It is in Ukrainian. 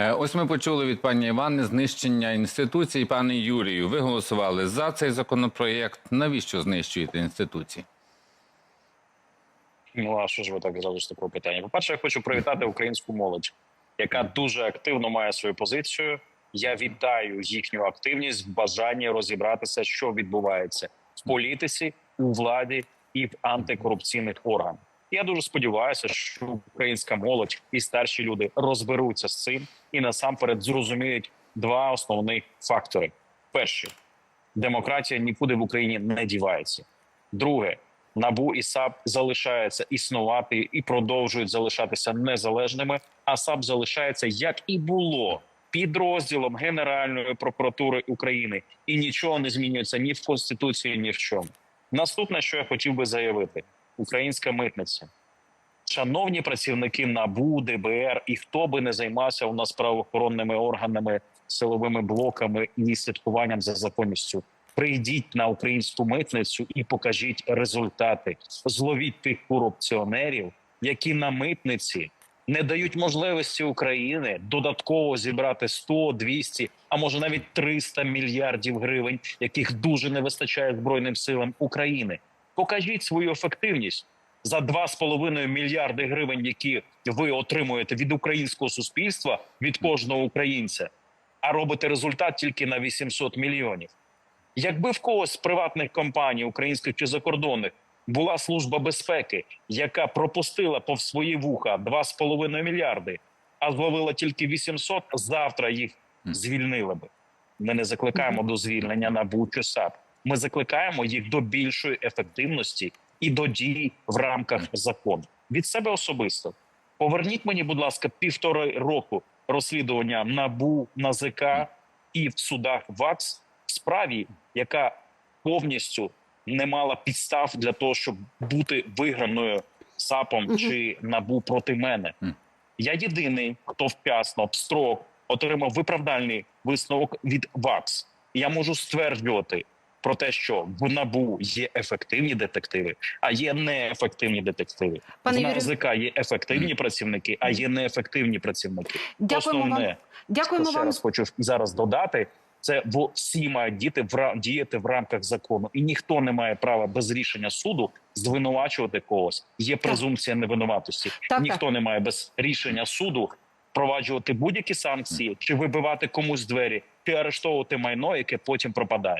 Е, Ось ми почули від пані Івани знищення інституцій. Пане Юрію, ви голосували за цей законопроєкт. Навіщо знищуєте інституції? Ну а що ж ви так зразу з такого питання? По-перше, я хочу привітати українську молодь, яка дуже активно має свою позицію. Я вітаю їхню активність в бажанні розібратися, що відбувається в політиці, у владі і в антикорупційних органах. Я дуже сподіваюся, що українська молодь і старші люди розберуться з цим і насамперед зрозуміють два основних фактори: перший демократія нікуди в Україні не дівається. Друге, набу і САП залишаються існувати і продовжують залишатися незалежними. А САП залишається як і було підрозділом Генеральної прокуратури України, і нічого не змінюється ні в конституції, ні в чому. Наступне, що я хотів би заявити, українська митниця. Шановні працівники НАБУ, ДБР і хто би не займався у нас правоохоронними органами, силовими блоками і слідкуванням за законністю. Прийдіть на українську митницю і покажіть результати. Зловіть тих корупціонерів, які на митниці не дають можливості України додатково зібрати 100, 200, а може навіть 300 мільярдів гривень, яких дуже не вистачає збройним силам України. Покажіть свою ефективність за 2,5 мільярди гривень, які ви отримуєте від українського суспільства, від кожного українця, а робите результат тільки на 800 мільйонів. Якби в когось з приватних компаній, українських чи закордонних, була служба безпеки, яка пропустила повз свої вуха 2,5 мільярди, а зловила тільки 800, завтра їх звільнили би. Ми не закликаємо до звільнення на чи САП. Ми закликаємо їх до більшої ефективності і до дій в рамках закону. Від себе особисто поверніть мені, будь ласка, півтори року розслідування набу НАЗК і в судах ВАКС в справі, яка повністю не мала підстав для того, щоб бути виграною САПом чи набу проти мене. Я єдиний, хто вчасно в строк отримав виправдальний висновок від ВАКС. Я можу стверджувати про те, що в набу є ефективні детективи, а є неефективні детективи. Пане в НАЗК є ефективні працівники, а є неефективні працівники. Дякуємо Основне, вам. Дякуємо що ще вам. раз хочу зараз додати. Це всі мають діти в діяти в рамках закону, і ніхто не має права без рішення суду звинувачувати когось. Є презумпція невинуватості. Так, ніхто не має без рішення суду впроваджувати будь-які санкції, чи вибивати комусь двері, чи арештовувати майно, яке потім пропадає.